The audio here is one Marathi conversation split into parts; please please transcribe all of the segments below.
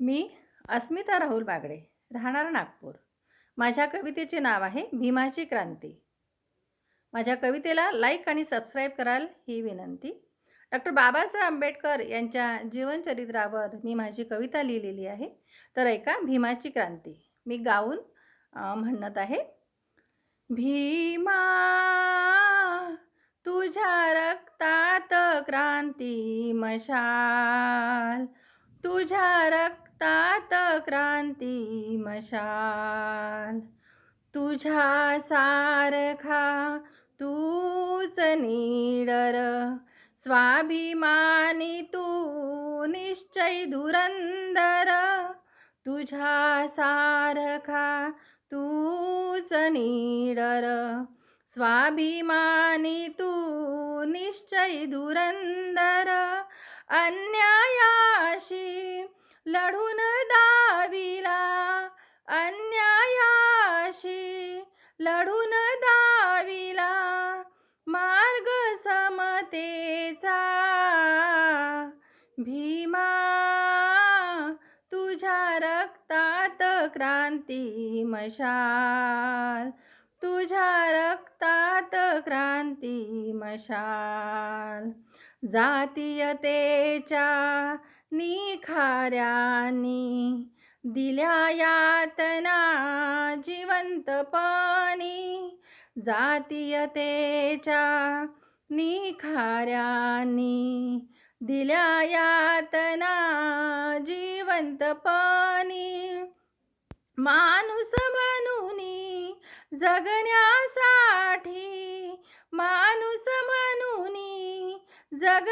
मी अस्मिता राहुल बागडे राहणार नागपूर. माझ्या कवितेचे नाव आहे भीमाची क्रांती. माझ्या कवितेला लाईक आणि सबस्क्राईब कराल ही विनंती. डॉक्टर बाबासाहेब आंबेडकर यांच्या जीवनचरित्रावर मी माझी कविता लिहिलेली आहे. तर ऐका भीमाची क्रांती. मी गाऊन म्हणत आहे. भीमा तुझ्या रक्तात क्रांती मशाल. तुझ्या रक्तात क्रांती मशाल. तुझ्या सारखा तूच निडर. स्वाभिमानी तू निश्चय धुरंदर तुझ्या सारखा तूच निडर. स्वाभिमानी तू निश्चय धुरंदर अन्यायाशी लढून दाविला अन्यायाशी. लढून दाविला मार्ग समतेचा. भीमा तुझ्या रक्तात क्रांती मशाल. तुझ्या रक्तात क्रांती मशाल. जातीयतेच्या निखाऱ्यानी दिल्या यातना जिवंतपणी. जातीयतेच्या निखाऱ्यानी दिल्या यातना जिवंतपणी. माणूस म्हणून जगण्यासाठी माणूस म्हणून जग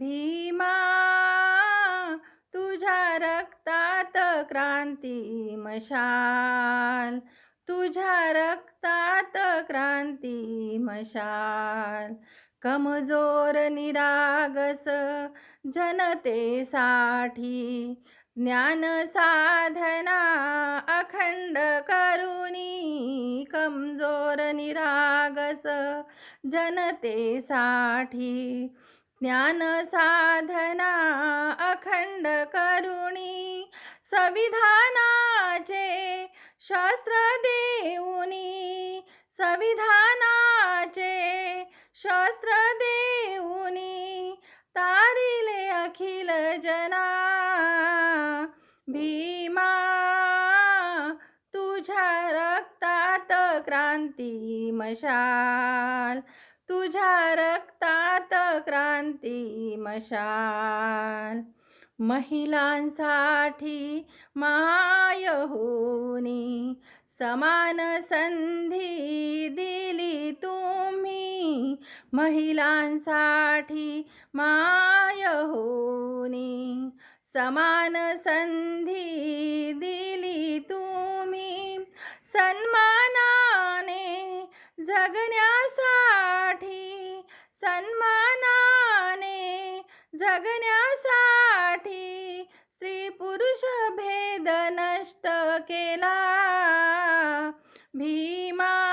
भीमा तुझ्या रक्तात क्रांती मशाल. तुझ्या रक्तात क्रांती मशाल. कमजोर निरागस जनतेसाठी ज्ञान साधना अखंड करुणी. कमजोर निरागस जनतेसाठी ज्ञान साधना अखंड करुणी संविधानाचे शास्त्र देऊनी संविधानाचे शास्त्र देऊनी तारिले अखिल जना भीमा तुझ्या रक्तात क्रांती मशाल. तुझ्या रक्तात क्रांती मशाल. महिलांसाठी माय होनी समान संधी दिली तुम्ही. महिलांसाठी माय होनी समान संधी दिली तुम्ही. सन्मान भीमा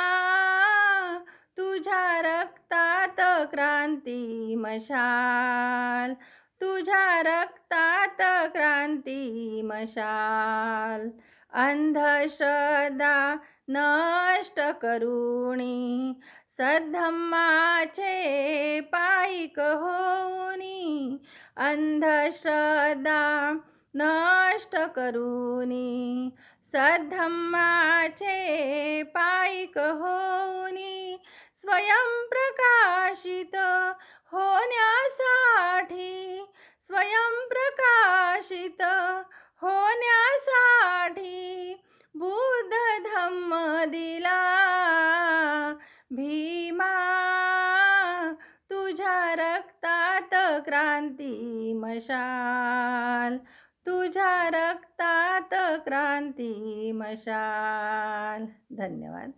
तुझ्या रक्तात क्रांती मशाल. तुझ्या रक्तात क्रांती मशाल. अंधश्रद्धा नष्ट करुणी सद्धम्माचे पायिक होऊनी. अंधश्रद्धा नष्ट करूनी सद्धम्माचे पायिक होऊनी स्वयंप्रकाशित होण्यासाठी स्वयंप्रकाशित होण्यासाठी बुद्ध धम्म दिला. भीमा तुझ्या रक्तात क्रांती मशाल. तुझ्या रक्तात क्रांती मशाल. धन्यवाद.